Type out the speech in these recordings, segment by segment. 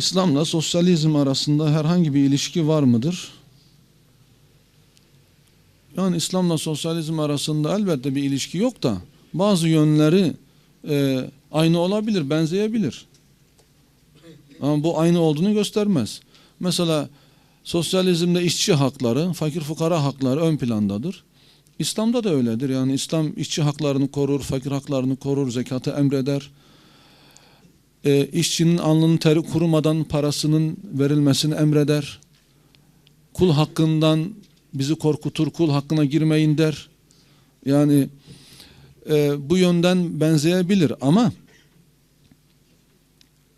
İslam'la sosyalizm arasında herhangi bir ilişki var mıdır? Yani İslam'la sosyalizm arasında elbette bir ilişki yok da bazı yönleri e, aynı olabilir, benzeyebilir. Ama bu aynı olduğunu göstermez. Mesela sosyalizmde işçi hakları, fakir fukara hakları ön plandadır. İslam'da da öyledir. Yani İslam işçi haklarını korur, fakir haklarını korur, zekatı emreder. E, işçinin alnının teri kurumadan parasının verilmesini emreder. Kul hakkından bizi korkutur, kul hakkına girmeyin der. Yani e, bu yönden benzeyebilir ama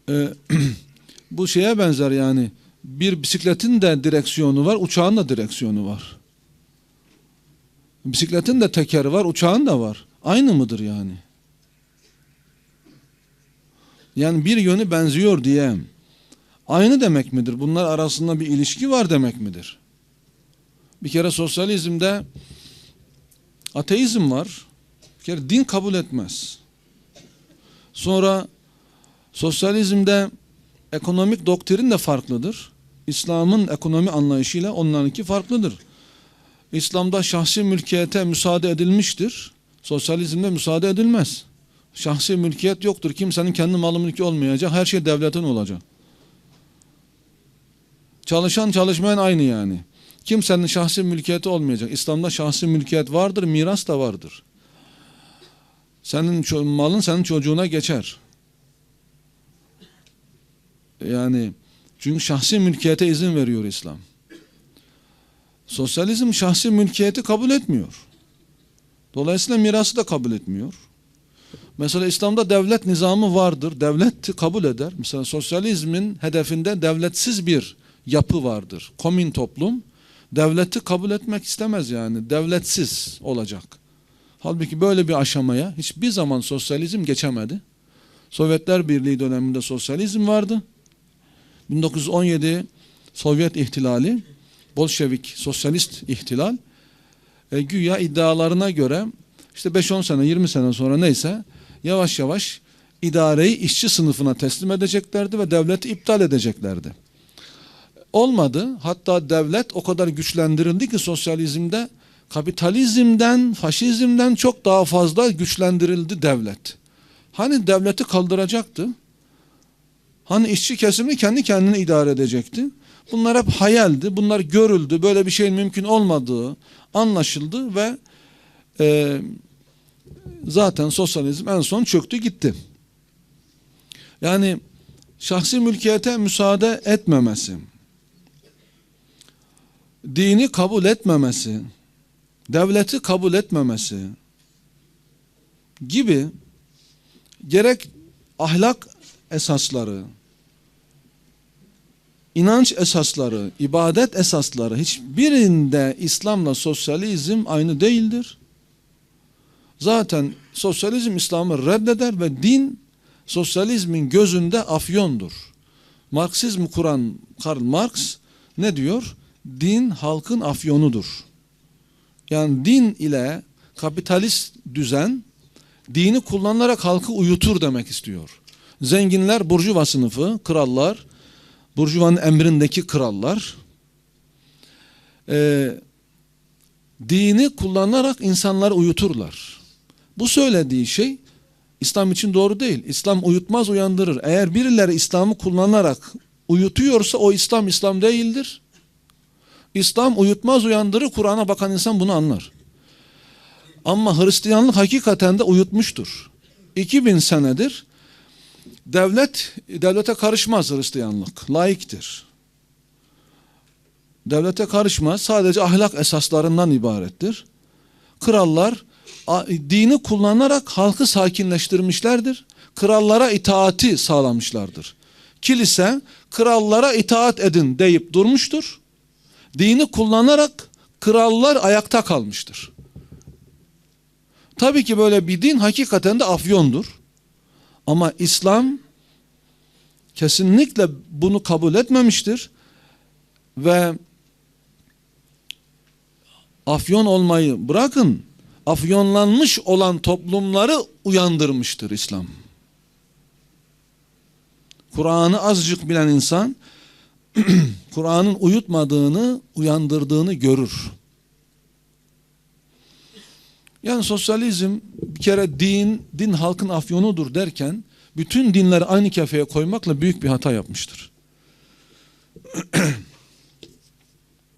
e, bu şeye benzer yani bir bisikletin de direksiyonu var, uçağın da direksiyonu var. Bisikletin de tekeri var, uçağın da var. Aynı mıdır yani? Yani bir yönü benziyor diye aynı demek midir? Bunlar arasında bir ilişki var demek midir? Bir kere sosyalizmde ateizm var. Bir kere din kabul etmez. Sonra sosyalizmde ekonomik doktrin de farklıdır. İslam'ın ekonomi anlayışıyla onlarınki farklıdır. İslam'da şahsi mülkiyete müsaade edilmiştir. Sosyalizmde müsaade edilmez. Şahsi mülkiyet yoktur. Kimsenin kendi malı mülkü olmayacak. Her şey devletin olacak. Çalışan çalışmayan aynı yani. Kimsenin şahsi mülkiyeti olmayacak. İslam'da şahsi mülkiyet vardır, miras da vardır. Senin malın senin çocuğuna geçer. Yani çünkü şahsi mülkiyete izin veriyor İslam. Sosyalizm şahsi mülkiyeti kabul etmiyor. Dolayısıyla mirası da kabul etmiyor. Mesela İslam'da devlet nizamı vardır. Devlet kabul eder. Mesela sosyalizmin hedefinde devletsiz bir yapı vardır. Komün toplum devleti kabul etmek istemez yani. Devletsiz olacak. Halbuki böyle bir aşamaya hiçbir zaman sosyalizm geçemedi. Sovyetler Birliği döneminde sosyalizm vardı. 1917 Sovyet ihtilali, Bolşevik sosyalist ihtilal e, güya iddialarına göre işte 5-10 sene 20 sene sonra neyse yavaş yavaş idareyi işçi sınıfına teslim edeceklerdi ve devleti iptal edeceklerdi. Olmadı. Hatta devlet o kadar güçlendirildi ki sosyalizmde kapitalizmden, faşizmden çok daha fazla güçlendirildi devlet. Hani devleti kaldıracaktı? Hani işçi kesimi kendi kendini idare edecekti? Bunlar hep hayaldi. Bunlar görüldü. Böyle bir şeyin mümkün olmadığı anlaşıldı ve e, zaten sosyalizm en son çöktü gitti. Yani şahsi mülkiyete müsaade etmemesi, dini kabul etmemesi, devleti kabul etmemesi gibi gerek ahlak esasları, inanç esasları, ibadet esasları hiçbirinde İslam'la sosyalizm aynı değildir. Zaten sosyalizm İslam'ı reddeder ve din sosyalizmin gözünde afyondur. Marksizmi kuran Karl Marx ne diyor? Din halkın afyonudur. Yani din ile kapitalist düzen dini kullanarak halkı uyutur demek istiyor. Zenginler burjuva sınıfı, krallar, burjuvanın emrindeki krallar e, dini kullanarak insanları uyuturlar. Bu söylediği şey İslam için doğru değil. İslam uyutmaz uyandırır. Eğer birileri İslam'ı kullanarak uyutuyorsa o İslam İslam değildir. İslam uyutmaz uyandırır. Kur'an'a bakan insan bunu anlar. Ama Hristiyanlık hakikaten de uyutmuştur. 2000 senedir devlet devlete karışmaz Hristiyanlık. Laiktir. Devlete karışmaz. Sadece ahlak esaslarından ibarettir. Krallar dini kullanarak halkı sakinleştirmişlerdir. Krallara itaati sağlamışlardır. Kilise krallara itaat edin deyip durmuştur. Dini kullanarak krallar ayakta kalmıştır. Tabii ki böyle bir din hakikaten de afyondur. Ama İslam kesinlikle bunu kabul etmemiştir. Ve afyon olmayı bırakın, afyonlanmış olan toplumları uyandırmıştır İslam. Kur'an'ı azıcık bilen insan Kur'an'ın uyutmadığını, uyandırdığını görür. Yani sosyalizm bir kere din, din halkın afyonudur derken bütün dinleri aynı kefeye koymakla büyük bir hata yapmıştır.